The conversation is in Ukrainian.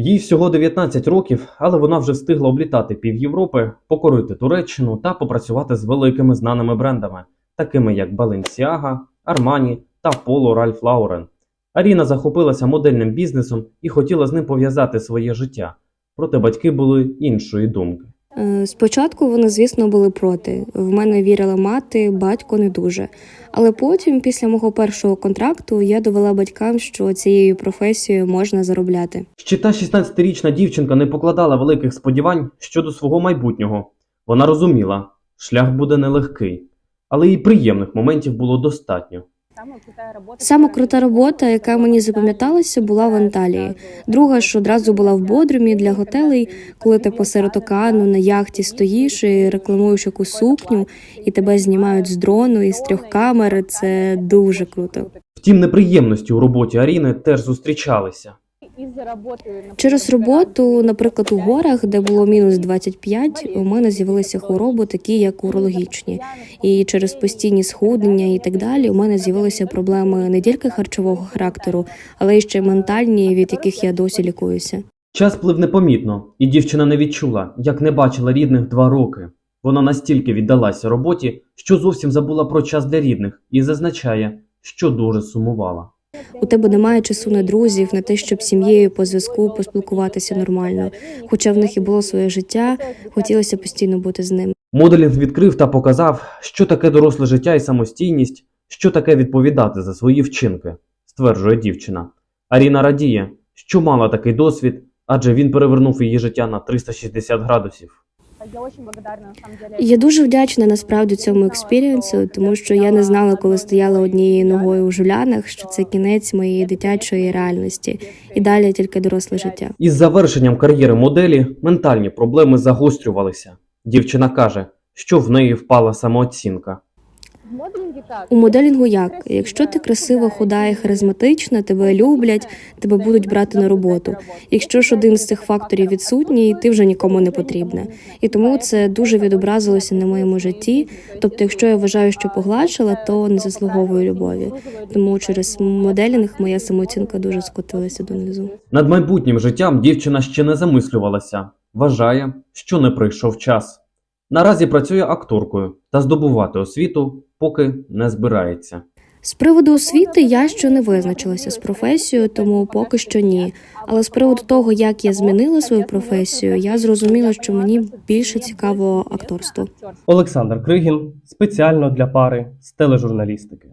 Їй всього 19 років, але вона вже встигла облітати пів Європи, покорити Туреччину та попрацювати з великими знаними брендами, такими як Balenciaga, Armani та Polo Ralph Lauren. Аріна захопилася модельним бізнесом і хотіла з ним пов'язати своє життя. Проте батьки були іншої думки. Е, Спочатку вони, звісно, були проти. В мене вірила мати, батько не дуже. Але потім, після мого першого контракту, я довела батькам, що цією професією можна заробляти. Ще та 16-річна дівчинка не покладала великих сподівань щодо свого майбутнього. Вона розуміла, шлях буде нелегкий, але і приємних моментів було достатньо. Сама крута робота, яка мені запам'яталася, була в Анталії. Друга ж одразу була в Бодрумі для готелей, коли ти посеред океану на яхті стоїш і рекламуєш якусь сукню, і тебе знімають з дрону і з трьох камер. Це дуже круто. Втім, неприємності у роботі Аріни теж зустрічалися. Через роботу, наприклад, у горах, де було мінус 25, у мене з'явилися хвороби, такі як урологічні. І через постійні схуднення і так далі, у мене з'явилися проблеми не тільки харчового характеру, але й ще й ментальні, від яких я досі лікуюся. Час плив непомітно, і дівчина не відчула, як не бачила рідних два роки. Вона настільки віддалася роботі, що зовсім забула про час для рідних і зазначає, що дуже сумувала. У тебе немає часу на друзів, на те, щоб сім'єю по зв'язку поспілкуватися нормально. Хоча в них і було своє життя, хотілося постійно бути з ними. Моделінг відкрив та показав, що таке доросле життя і самостійність, що таке відповідати за свої вчинки, стверджує дівчина. Аріна радіє, що мала такий досвід, адже він перевернув її життя на 360 градусів. Я дуже вдячна насправді цьому експірієнсу, тому що я не знала, коли стояла однією ногою у жулянах, що це кінець моєї дитячої реальності, і далі тільки доросле життя. Із завершенням кар'єри моделі ментальні проблеми загострювалися. Дівчина каже, що в неї впала самооцінка. У моделінгу як? Якщо ти красива, худа і харизматична, тебе люблять, тебе будуть брати на роботу. Якщо ж один з цих факторів відсутній, ти вже нікому не потрібна. І тому це дуже відобразилося на моєму житті. Тобто, якщо я вважаю, що погладшила, то не заслуговую любові. Тому через моделінг моя самооцінка дуже скотилася донизу. Над майбутнім життям дівчина ще не замислювалася, вважає, що не прийшов час. Наразі працює акторкою та здобувати освіту поки не збирається. З приводу освіти я ще не визначилася з професією, тому поки що ні. Але з приводу того, як я змінила свою професію, я зрозуміла, що мені більше цікаво акторство. Олександр Кригін спеціально для пари з тележурналістики.